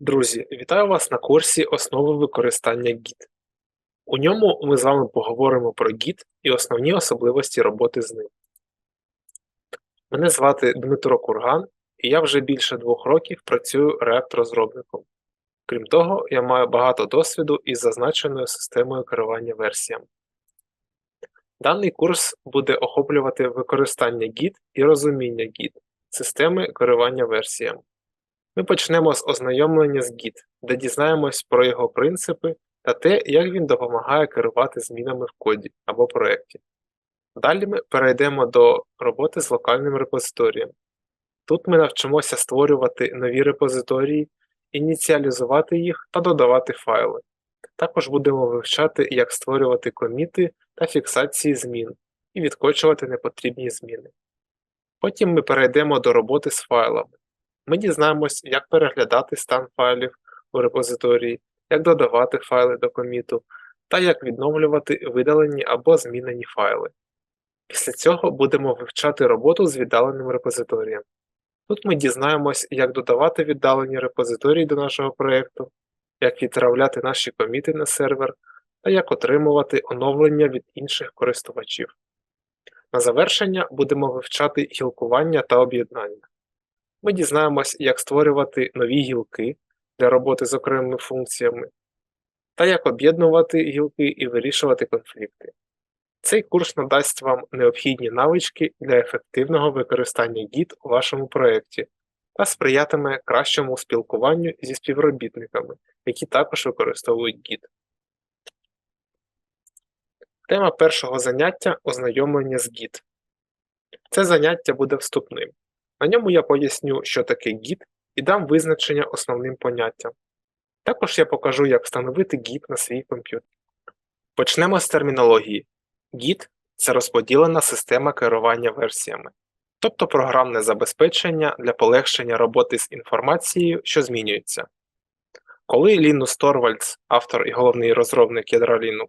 Друзі, вітаю вас на курсі Основи використання Git. У ньому ми з вами поговоримо про Git і основні особливості роботи з ним. Мене звати Дмитро Курган, і я вже більше двох років працюю React-розробником. Крім того, я маю багато досвіду із зазначеною системою керування версіями. Даний курс буде охоплювати використання Git і розуміння Git системи керування версіями. Ми почнемо з ознайомлення з Git, де дізнаємось про його принципи та те, як він допомагає керувати змінами в коді або проєкті. Далі ми перейдемо до роботи з локальним репозиторієм. Тут ми навчимося створювати нові репозиторії, ініціалізувати їх та додавати файли. Також будемо вивчати, як створювати коміти та фіксації змін і відкочувати непотрібні зміни. Потім ми перейдемо до роботи з файлами. Ми дізнаємось, як переглядати стан файлів у репозиторії, як додавати файли до коміту та як відновлювати видалені або змінені файли. Після цього будемо вивчати роботу з віддаленим репозиторієм. Тут ми дізнаємось, як додавати віддалені репозиторії до нашого проєкту, як відправляти наші коміти на сервер та як отримувати оновлення від інших користувачів. На завершення будемо вивчати гілкування та об'єднання. Ми дізнаємось, як створювати нові гілки для роботи з окремими функціями, та як об'єднувати гілки і вирішувати конфлікти. Цей курс надасть вам необхідні навички для ефективного використання Git у вашому проєкті та сприятиме кращому спілкуванню зі співробітниками, які також використовують Git. Тема першого заняття ознайомлення з Git. Це заняття буде вступним. На ньому я поясню, що таке Git і дам визначення основним поняттям. Також я покажу, як встановити Git на свій комп'ютер. Почнемо з термінології. Git це розподілена система керування версіями, тобто програмне забезпечення для полегшення роботи з інформацією, що змінюється. Коли Лінус Торвальдс, автор і головний розробник ядра Linux,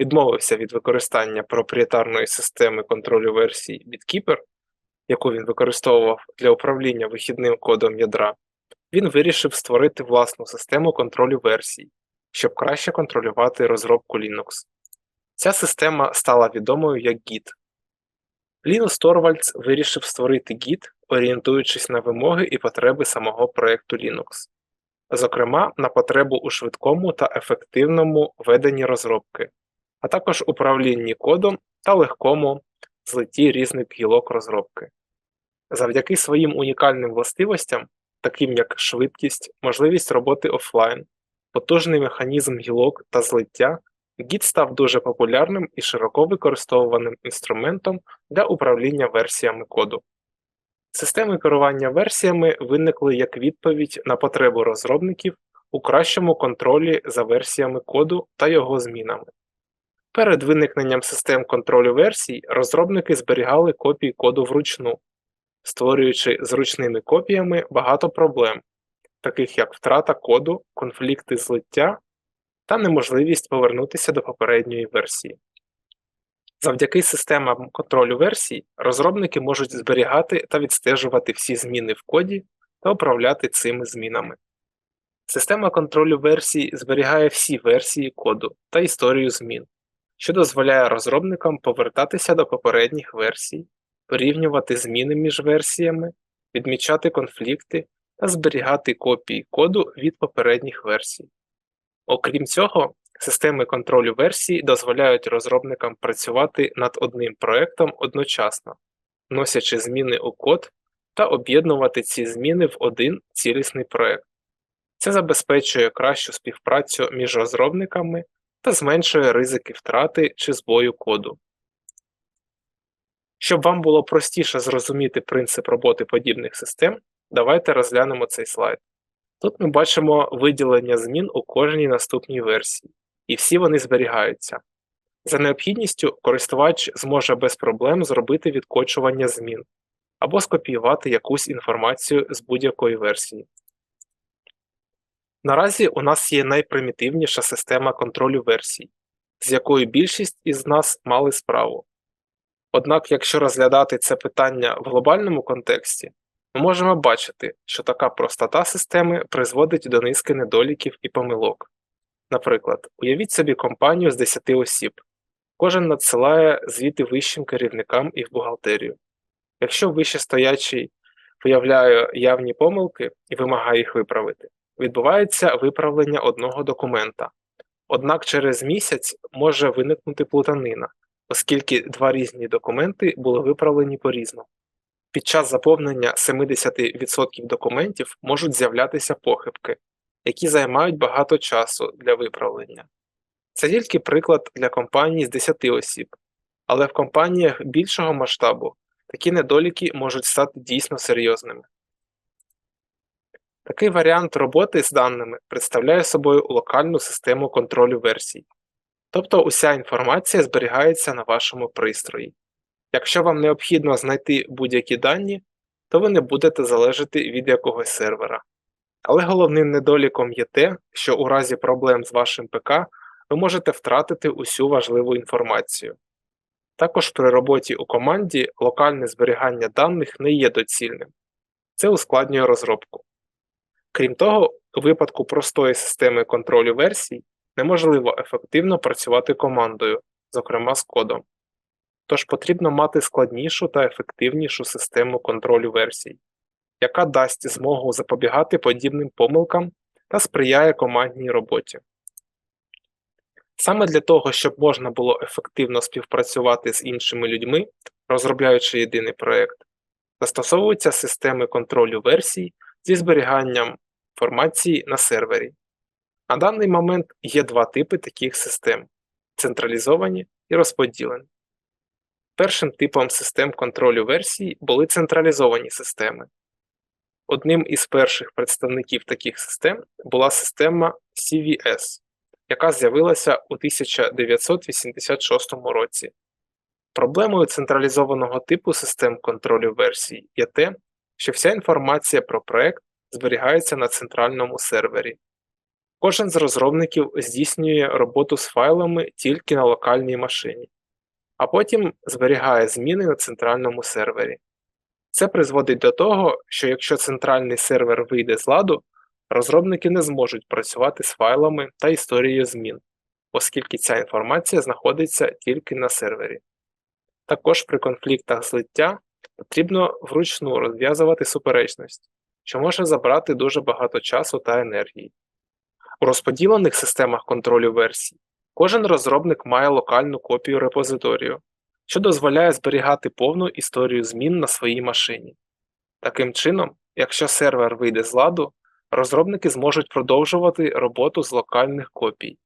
відмовився від використання проприєтарної системи контролю версій BitKeeper, яку він використовував для управління вихідним кодом ядра, він вирішив створити власну систему контролю версій, щоб краще контролювати розробку Linux. Ця система стала відомою як Git. Лінус Торвальдс вирішив створити Git, орієнтуючись на вимоги і потреби самого проєкту Linux, зокрема на потребу у швидкому та ефективному веденні розробки, а також управлінні кодом та легкому злитті різних гілок розробки. Завдяки своїм унікальним властивостям, таким як швидкість, можливість роботи офлайн, потужний механізм гілок та злиття, Git став дуже популярним і широко використовуваним інструментом для управління версіями коду. Системи керування версіями виникли як відповідь на потребу розробників у кращому контролі за версіями коду та його змінами. Перед виникненням систем контролю версій розробники зберігали копії коду вручну, створюючи зручними копіями багато проблем, таких як втрата коду, конфлікти злиття та неможливість повернутися до попередньої версії. Завдяки системам контролю версій розробники можуть зберігати та відстежувати всі зміни в коді та управляти цими змінами. Система контролю версій зберігає всі версії коду та історію змін, що дозволяє розробникам повертатися до попередніх версій, порівнювати зміни між версіями, відмічати конфлікти та зберігати копії коду від попередніх версій. Окрім цього, системи контролю версій дозволяють розробникам працювати над одним проектом одночасно, вносячи зміни у код та об'єднувати ці зміни в один цілісний проект. Це забезпечує кращу співпрацю між розробниками та зменшує ризики втрати чи збою коду. Щоб вам було простіше зрозуміти принцип роботи подібних систем, давайте розглянемо цей слайд. Тут ми бачимо виділення змін у кожній наступній версії, і всі вони зберігаються. За необхідністю, користувач зможе без проблем зробити відкочування змін або скопіювати якусь інформацію з будь-якої версії. Наразі у нас є найпримітивніша система контролю версій, з якою більшість із нас мали справу. Однак, якщо розглядати це питання в глобальному контексті, ми можемо бачити, що така простота системи призводить до низки недоліків і помилок. Наприклад, уявіть собі компанію з 10 осіб. Кожен надсилає звіти вищим керівникам і в бухгалтерію. Якщо вищестоячий виявляє явні помилки і вимагає їх виправити, відбувається виправлення одного документа. Однак через місяць може виникнути плутанина, оскільки два різні документи були виправлені по-різному. Під час заповнення 70% документів можуть з'являтися похибки, які займають багато часу для виправлення. Це тільки приклад для компаній з 10 осіб, але в компаніях більшого масштабу такі недоліки можуть стати дійсно серйозними. Такий варіант роботи з даними представляє собою локальну систему контролю версій, тобто уся інформація зберігається на вашому пристрої. Якщо вам необхідно знайти будь-які дані, то ви не будете залежати від якогось сервера. Але головним недоліком є те, що у разі проблем з вашим ПК ви можете втратити усю важливу інформацію. Також при роботі у команді локальне зберігання даних не є доцільним, це ускладнює розробку. Крім того, у випадку простої системи контролю версій неможливо ефективно працювати командою, зокрема з кодом. Тож потрібно мати складнішу та ефективнішу систему контролю версій, яка дасть змогу запобігати подібним помилкам та сприяє командній роботі. Саме для того, щоб можна було ефективно співпрацювати з іншими людьми, розробляючи єдиний проєкт, застосовуються системи контролю версій зі зберіганням інформації на сервері. На даний момент є два типи таких систем централізовані і розподілені. Першим типом систем контролю версій були централізовані системи. Одним із перших представників таких систем була система CVS, яка з'явилася у 1986 році. Проблемою централізованого типу систем контролю версій є те, що вся інформація про проект зберігається на центральному сервері. Кожен з розробників здійснює роботу з файлами тільки на локальній машині, а потім зберігає зміни на центральному сервері. Це призводить до того, що якщо центральний сервер вийде з ладу, розробники не зможуть працювати з файлами та історією змін, оскільки ця інформація знаходиться тільки на сервері. Також при конфліктах злиття потрібно вручну розв'язувати суперечність, що може забрати дуже багато часу та енергії. У розподілених системах контролю версій кожен розробник має локальну копію репозиторію, що дозволяє зберігати повну історію змін на своїй машині. Таким чином, якщо сервер вийде з ладу, розробники зможуть продовжувати роботу з локальних копій.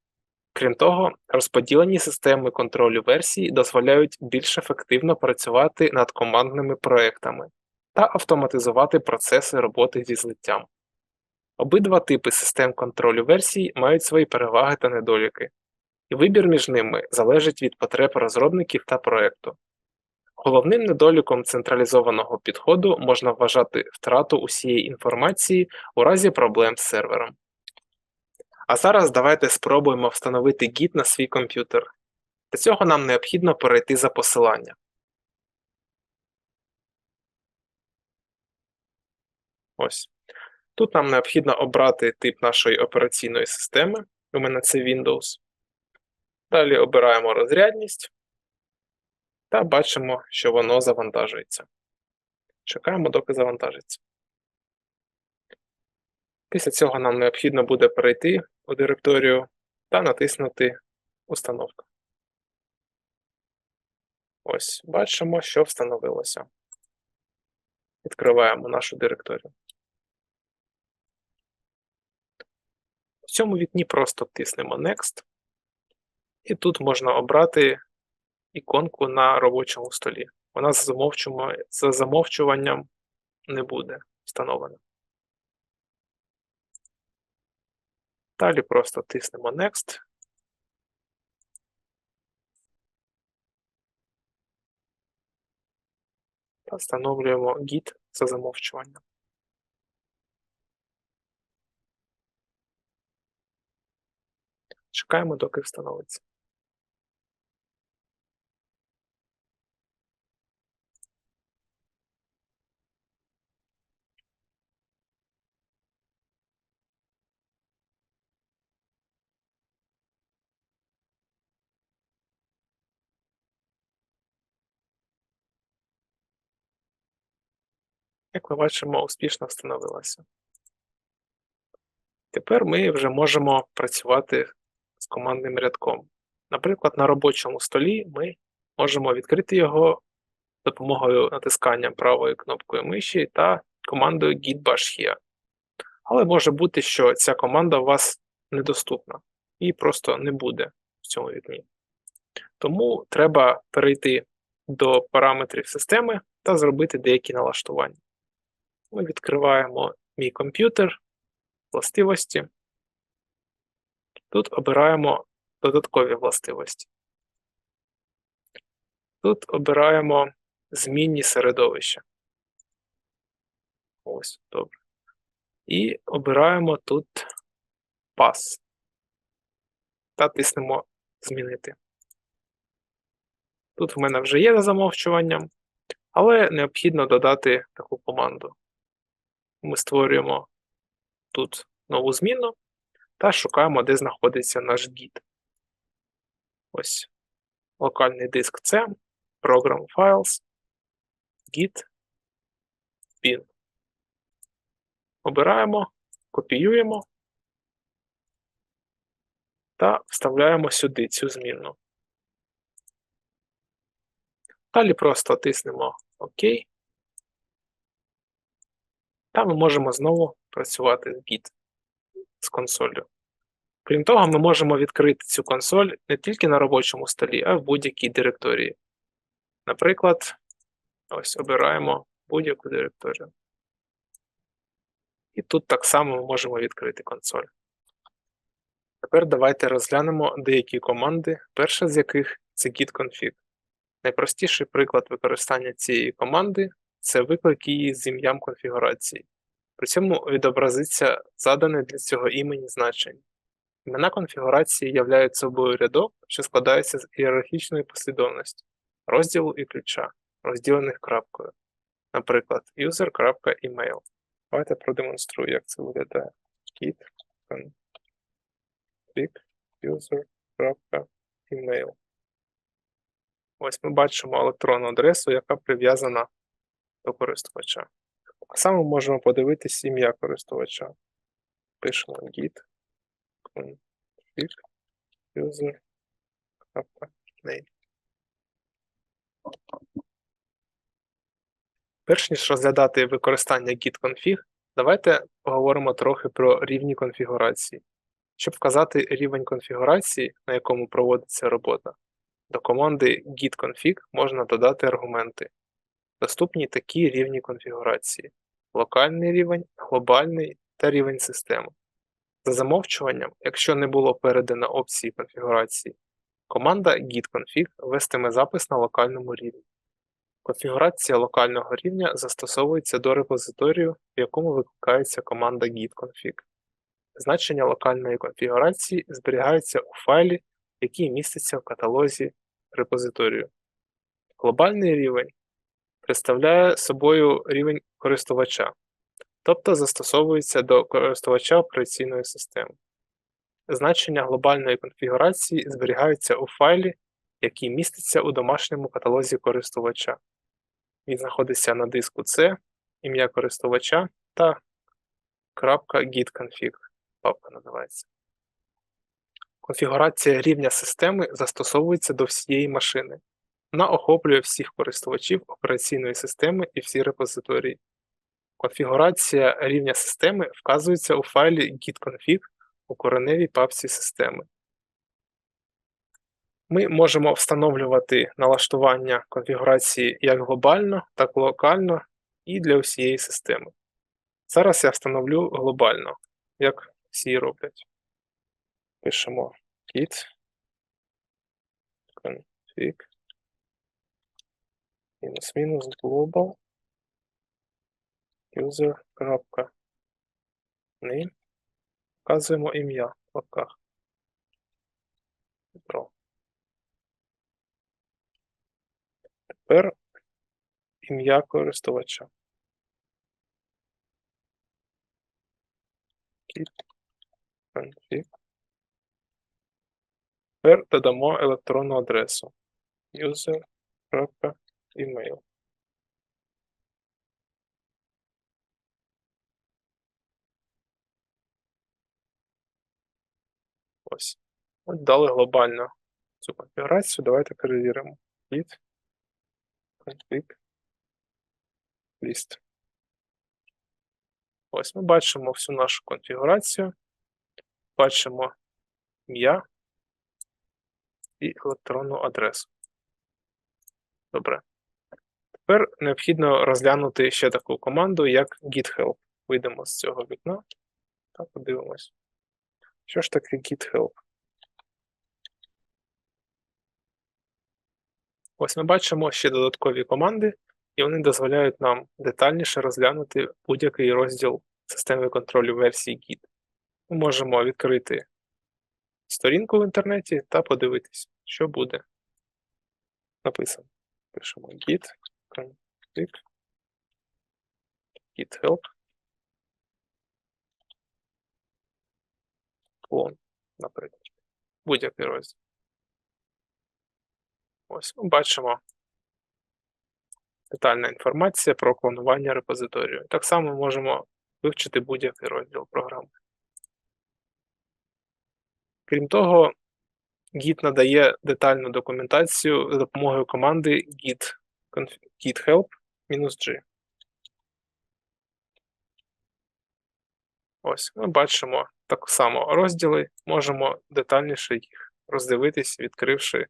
Крім того, розподілені системи контролю версій дозволяють більш ефективно працювати над командними проектами та автоматизувати процеси роботи зі злиттям. Обидва типи систем контролю версій мають свої переваги та недоліки, і вибір між ними залежить від потреб розробників та проекту. Головним недоліком централізованого підходу можна вважати втрату усієї інформації у разі проблем з сервером. А зараз давайте спробуємо встановити Git на свій комп'ютер. Для цього нам необхідно перейти за посилання. Ось. Тут нам необхідно обрати тип нашої операційної системи. У мене це Windows. Далі обираємо розрядність та бачимо, що воно завантажується. Чекаємо, доки завантажиться. Після цього нам необхідно буде перейти у директорію та натиснути Установка. Ось, бачимо, що встановилося. Відкриваємо нашу директорію. В цьому вікні просто тиснемо Next, і тут можна обрати іконку на робочому столі. Вона за замовчуванням не буде встановлена. Далі просто тиснемо Next. Та встановлюємо Git за замовчуванням. Чекаємо, доки встановиться. Як ми бачимо, успішно встановилася. Тепер ми вже можемо працювати з командним рядком. Наприклад, на робочому столі ми можемо відкрити його допомогою натискання правою кнопкою миші та командою git bash here. Але може бути, що ця команда у вас недоступна і просто не буде в цьому вікні. Тому треба перейти до параметрів системи та зробити деякі налаштування. Ми відкриваємо мій комп'ютер, властивості. Тут обираємо додаткові властивості. Тут обираємо змінні середовища. Ось, добре. І обираємо тут пас. Та тиснемо Змінити. Тут в мене вже є за замовчуванням, але необхідно додати таку команду. Ми створюємо тут нову зміну та шукаємо, де знаходиться наш гід. Ось локальний диск C, Program Files, Git, bin. Обираємо, копіюємо та вставляємо сюди цю зміну. Далі просто тиснемо ОК. Та ми можемо знову працювати з Git з консолью. Крім того, ми можемо відкрити цю консоль не тільки на робочому столі, а в будь-якій директорії. Наприклад, ось обираємо будь-яку директорію. І тут так само ми можемо відкрити консоль. Тепер давайте розглянемо деякі команди, перша з яких це git-config. Найпростіший приклад використання цієї команди це виклик її з ім'ям конфігурації. При цьому відобразиться задане для цього імені значення. Імена конфігурації являють собою рядок, що складається з ієрархічної послідовності, розділу і ключа, розділених крапкою. Наприклад, user.email. Давайте продемонструю, як це виглядає. Git config user.email. Ось ми бачимо електронну адресу, яка прив'язана до користувача. Так само можемо подивитись ім'я користувача. Пишемо git config user name. Перш ніж розглядати використання git-config, давайте поговоримо трохи про рівні конфігурації. Щоб вказати рівень конфігурації, на якому проводиться робота, до команди git-config можна додати аргументи. Доступні такі рівні конфігурації: локальний рівень, глобальний та рівень системи. За замовчуванням, якщо не було передано опції конфігурації, команда git-config вестиме запис на локальному рівні. Конфігурація локального рівня застосовується до репозиторію, в якому викликається команда git-config. Значення локальної конфігурації зберігається у файлі, який міститься в каталозі репозиторію. Глобальний рівень представляє собою рівень користувача, тобто застосовується до користувача операційної системи. Значення глобальної конфігурації зберігаються у файлі, який міститься у домашньому каталозі користувача. Він знаходиться на диску C, ім'я користувача та .git-config папка називається. Конфігурація рівня системи застосовується до всієї машини. Вона охоплює всіх користувачів операційної системи і всі репозиторії. Конфігурація рівня системи вказується у файлі git-config у кореневій папці системи. Ми можемо встановлювати налаштування конфігурації як глобально, так і локально і для всієї системи. Зараз я встановлю глобально, як всі роблять. Пишемо git config мінус-мінус global user.name Вказуємо ім'я в лапках. Петро. Тепер ім'я користувача. Git config. Тепер додамо електронну адресу email. Ось. От дали глобально цю конфігурацію. Давайте перевіримо. Git config list. Ось ми бачимо всю нашу конфігурацію. Бачимо ім'я і електронну адресу. Добре. Тепер необхідно розглянути ще таку команду, як git-help. Вийдемо з цього вікна та подивимось. Що ж таке git-help? Ось ми бачимо ще додаткові команди, і вони дозволяють нам детальніше розглянути будь-який розділ системи контролю версії Git. Ми можемо відкрити сторінку в інтернеті та подивитись, що буде написано. Пишемо git config git help клон, наприклад. Будь-який розділ. Ось ми бачимо детальна інформація про клонування репозиторію. Так само можемо вивчити будь-який розділ програми. Крім того, Git надає детальну документацію за допомогою команди git, git help-g. Ось, ми бачимо так само розділи, можемо детальніше їх роздивитись, відкривши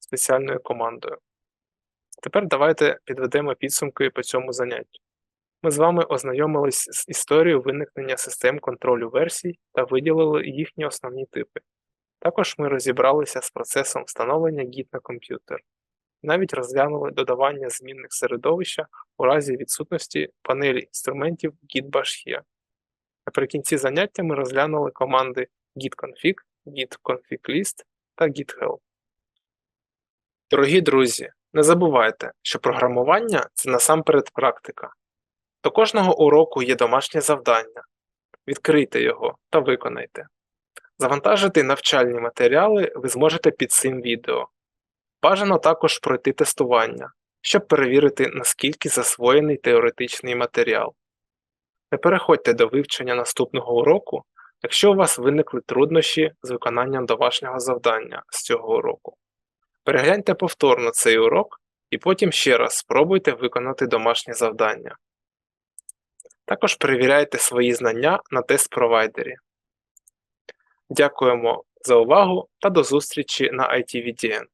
спеціальною командою. Тепер давайте підведемо підсумки по цьому заняттю. Ми з вами ознайомились з історією виникнення систем контролю версій та виділили їхні основні типи. Також ми розібралися з процесом встановлення Git на комп'ютер. Навіть розглянули додавання змінних середовища у разі відсутності панелі інструментів Git-Bash Наприкінці заняття ми розглянули команди git-config, git-config-list та git-help. Дорогі друзі, не забувайте, що програмування це насамперед практика. До кожного уроку є домашнє завдання. Відкрийте його та виконайте. Завантажити навчальні матеріали ви зможете під цим відео. Бажано також пройти тестування, щоб перевірити, наскільки засвоєний теоретичний матеріал. Не переходьте до вивчення наступного уроку, якщо у вас виникли труднощі з виконанням домашнього завдання з цього уроку. Перегляньте повторно цей урок і потім ще раз спробуйте виконати домашнє завдання. Також перевіряйте свої знання на тест-провайдері. Дякуємо за увагу та до зустрічі на ITVDN.